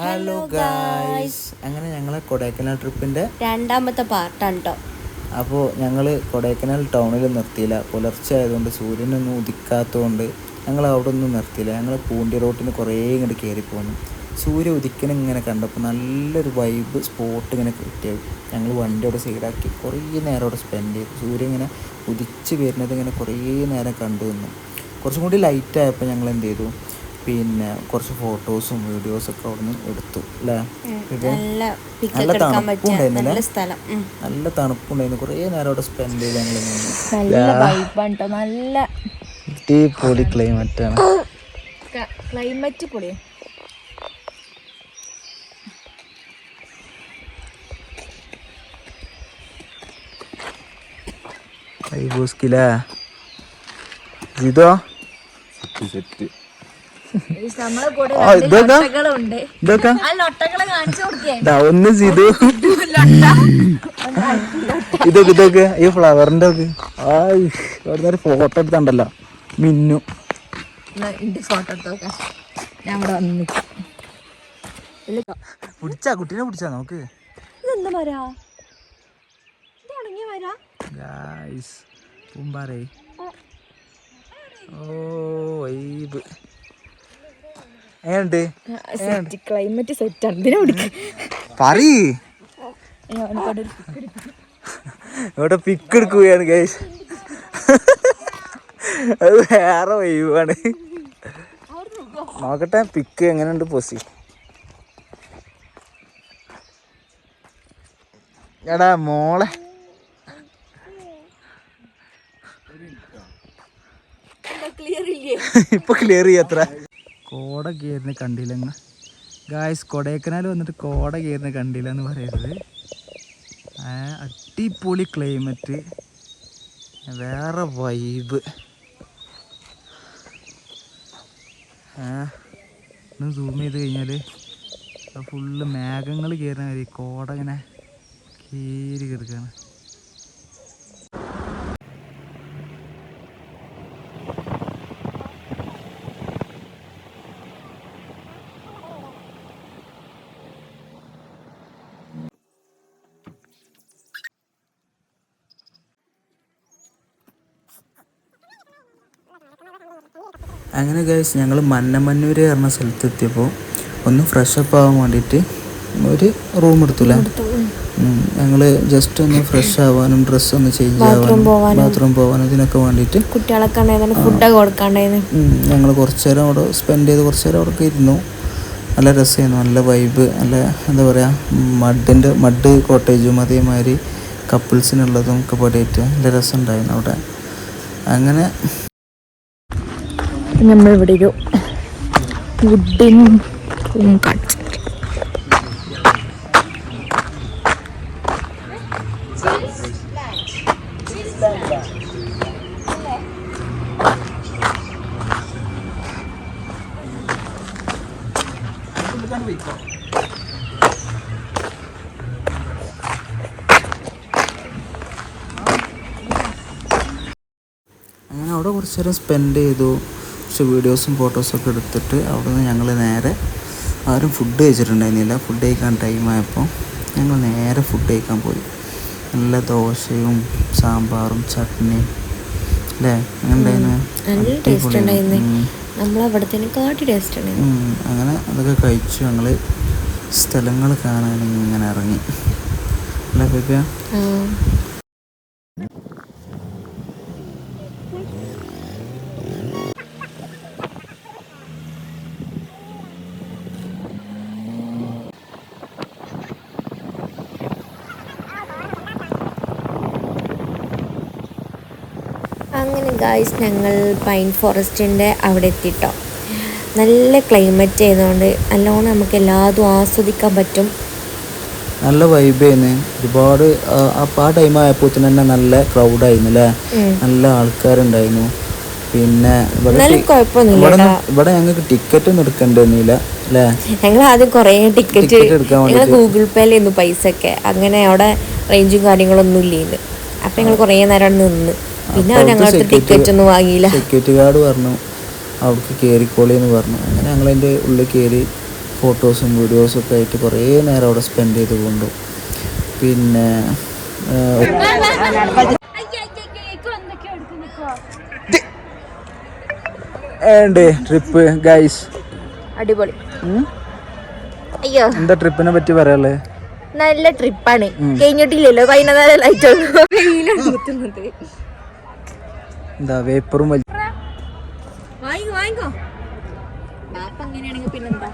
Hello guys അങ്ങനെ ഞങ്ങളെ കൊടൈക്കനാൽ ട്രിപ്പിന്റെ രണ്ടാമത്തെ പാർട്ടാണ് കേട്ടോ അപ്പോൾ ഞങ്ങൾ കൊടൈക്കനാൽ ടൗണിൽ നിർത്തിയില്ല. പുലർച്ചെ ആയതുകൊണ്ട് സൂര്യനൊന്നും ഉദിക്കാത്തതുകൊണ്ട് ഞങ്ങൾ അവിടെ ഒന്നും നിർത്തിയില്ല. ഞങ്ങൾ പൂണ്ടി റോട്ടിന് കുറേ ഇങ്ങോട്ട് കയറി പോന്നു. സൂര്യ ഉദിക്കണ ഇങ്ങനെ കണ്ടപ്പോൾ നല്ലൊരു വൈബ് സ്പോട്ട് ഇങ്ങനെ കിട്ടിയത് ഞങ്ങൾ വണ്ടി അവിടെ സൈഡാക്കി കുറേ നേരം അവിടെ സ്പെൻഡ് ചെയ്തു. സൂര്യ ഇങ്ങനെ ഉദിച്ച് വരുന്നത് ഇങ്ങനെ കുറേ നേരം കണ്ടു നിന്നു. കുറച്ചും കൂടി ലൈറ്റ് ആയപ്പോൾ ഞങ്ങൾ എന്ത് ചെയ്തു? പിന്നെ കുറച്ച് ഫോട്ടോസും വീഡിയോസും ഒക്കെ അവിടെ നിന്ന് എടുത്തു അല്ലേ? നല്ല പിക്ക് നല്ല എടുക്കാൻ പറ്റിയ നല്ല സ്ഥലം. നല്ല തണുപ്പുണ്ടായിരുന്നു കുറേ നേരം അവിടെ സ്പെൻഡ് ചെയ്ത് ഞങ്ങൾ നല്ല അടിപൊളി ക്ലൈമറ്റ് ആണ്. ക്ലൈമറ്റ് പൊളി ഐബോസ്കില ഇതോ സെറ്റ്. ഒന്ന് ഇതൊക്കെ ഇതൊക്കെ. ഈ ഫ്ലവറിന്റെ ഒക്കെ. ആയ് അവിടെ ഒരു ഫോട്ടോ എടുത്തണ്ടല്ലോ. മിന്നു. ഫോട്ടോ എടുത്തോക്കെ. ഞാൻ ഇവിടെ വന്ന് നിൽക്കാം പിടിച്ചാ കുട്ടീനെ പിടിച്ചാ നോക്ക് ഇതെന്താ മരാ? ഇത് ഉണങ്ങിയ മരാ? ഗായ്സ് പൂമ്പാറേ. ഓ വൈബ്. എങ്ങനെയുണ്ട് ക്ലൈമറ്റ് സെറ്റ് പിടിക്കും പറയ്. ഇവിടെ പിക്ക് എടുക്കുകയാണ് ഗൈസ് അത് വേറെ വൈവാണ് നോക്കട്ടെ പിക്ക് എങ്ങനെയുണ്ട് പൊസി? എടാ മോളെ. ഇപ്പൊ ക്ലിയർ ചെയ്യത്ര കോട കയറുന്ന കണ്ടില്ലെന്ന്. ഗായ്സ് കൊടൈക്കനാൽ വന്നിട്ട് കോട കയറുന്ന കണ്ടില്ല എന്ന് പറയരുത് അടിപൊളി ക്ലൈമറ്റ് വേറെ വൈബ് ഒന്ന് സൂം ചെയ്ത് കഴിഞ്ഞാൽ ഫുള്ള് മേഘങ്ങൾ കയറുന്ന കാര്യം കോട ഇങ്ങനെ കീറി കിടക്കുകയാണ് അങ്ങനെ ഗൈസ് ഞങ്ങൾ മന്നമന്നൂര് പറഞ്ഞ സ്ഥലത്ത് എത്തിയപ്പോൾ ഒന്ന് ഫ്രഷ് അപ്പ് ആവാൻ വേണ്ടിയിട്ട് ഒരു റൂം എടുത്തില്ല? ഞങ്ങൾ ജസ്റ്റ് ഒന്ന് ഫ്രഷ് ആവാനും ഡ്രസ്സ് ഒന്ന് ചേഞ്ച് ആവാനും ബാത്റൂം പോവാനും ഇതിനൊക്കെ വേണ്ടിയിട്ട് കുട്ടികളൊക്കെ ഉണ്ടായിരുന്നു ഫുഡൊക്കെ കൊടുക്കാണ്ടായിരുന്നു. ഞങ്ങൾ കുറച്ച് നേരം അവിടെ സ്പെൻഡ് ചെയ്ത് കുറച്ച് നേരം അവിടെ ഇരുന്നു. നല്ല രസമായിരുന്നു നല്ല വൈബ് നല്ല എന്താ പറയുക മഡിന്റെ മഡ് കോട്ടേജും അതേമാതിരി കപ്പിൾസിനുള്ളതും ഒക്കെ പാടിയിട്ട് നല്ല രസമുണ്ടായിരുന്നു അവിടെ. അങ്ങനെ നമ്മളിവിടെ ഒരു കാണിച്ചു അങ്ങനെ അവിടെ കുറച്ച് നേരം സ്പെൻഡ് ചെയ്തു. കുറച്ച് വീഡിയോസും ഫോട്ടോസൊക്കെ എടുത്തിട്ട് അവിടെ നിന്ന് ഞങ്ങൾ നേരെ ആരും ഫുഡ് കഴിച്ചിട്ടുണ്ടായിരുന്നില്ല. ഫുഡ് കഴിക്കാൻ ടൈമായപ്പോൾ ഞങ്ങൾ നേരെ ഫുഡ് കഴിക്കാൻ പോയി. നല്ല ദോശയും സാമ്പാറും ചട്നിയും. അല്ലേ? അങ്ങനെ അതൊക്കെ കഴിച്ചു ഞങ്ങൾ സ്ഥലങ്ങൾ കാണാൻ ഇങ്ങനെ ഇറങ്ങി. അല്ലേ ബേബിയ? അങ്ങനെ ഗായ്സ് ഞങ്ങൾ പൈൻ ഫോറസ്റ്റിന്റെ അവിടെ എത്തിട്ടോ. നല്ല ക്ലൈമറ്റ് ആയതുകൊണ്ട് നല്ലോണം നമുക്ക് എല്ലാതും ആസ്വദിക്കാൻ പറ്റും. നല്ല വൈബായിരുന്നു ഒരുപാട് ആ- ടൈം ആയപ്പോൾ തന്നെ നല്ല ക്രൗഡായിരുന്നു അല്ലേ. നല്ല ആൾക്കാരുണ്ടായിരുന്നു. പിന്നെ ഇവിടെ ഇവിടെ. ഞങ്ങൾക്ക് ടിക്കറ്റ് ഒന്നും എടുക്കണ്ടെന്നില്ല അല്ലേ? ഞങ്ങൾ ആദ്യം കുറേ ടിക്കറ്റ് എടുക്കാൻ ഞങ്ങൾ. ഗൂഗിൾ പേയിലായിരുന്നു പൈസ ഒക്കെ അങ്ങനെ അവിടെ റേഞ്ചും കാര്യങ്ങളൊന്നും ഇല്ലേന്ന്. അപ്പം ഞങ്ങൾ കുറേ നേരം അവിടെ നിന്ന്. പിന്നെ അവൻ ഞങ്ങളുടെ ടിക്കറ്റ് ഒന്നും വാങ്ങിയില്ല. സെക്യൂരിറ്റി ഗാർഡ് പറഞ്ഞു അവിടേക്ക് കയറിക്കോളി എന്ന് പറഞ്ഞു. അങ്ങനെ ഞങ്ങൾ അതിന്റെ ഉള്ളിൽ കയറി ഫോട്ടോസും വീഡിയോസും ഒക്കെ ആയിട്ട് കുറേ നേരം അവിടെ സ്പെൻഡ് ചെയ്ത് കൊണ്ടു പിന്നെ ട്രിപ്പ് ഗൈസ് അടിപൊളി. അയ്യോ. എന്താ ട്രിപ്പിനെ പറ്റി പറയാല്ലേ നല്ല ട്രിപ്പാണ് കഴിഞ്ഞിട്ടില്ലല്ലോ. വൈകുന്നേരം ലൈറ്റ് വെയിലാണ് കുത്തുന്നത് എന്താ വേപ്പറും വലി അങ്ങനെയാണെങ്കിൽ പിന്നെന്താ?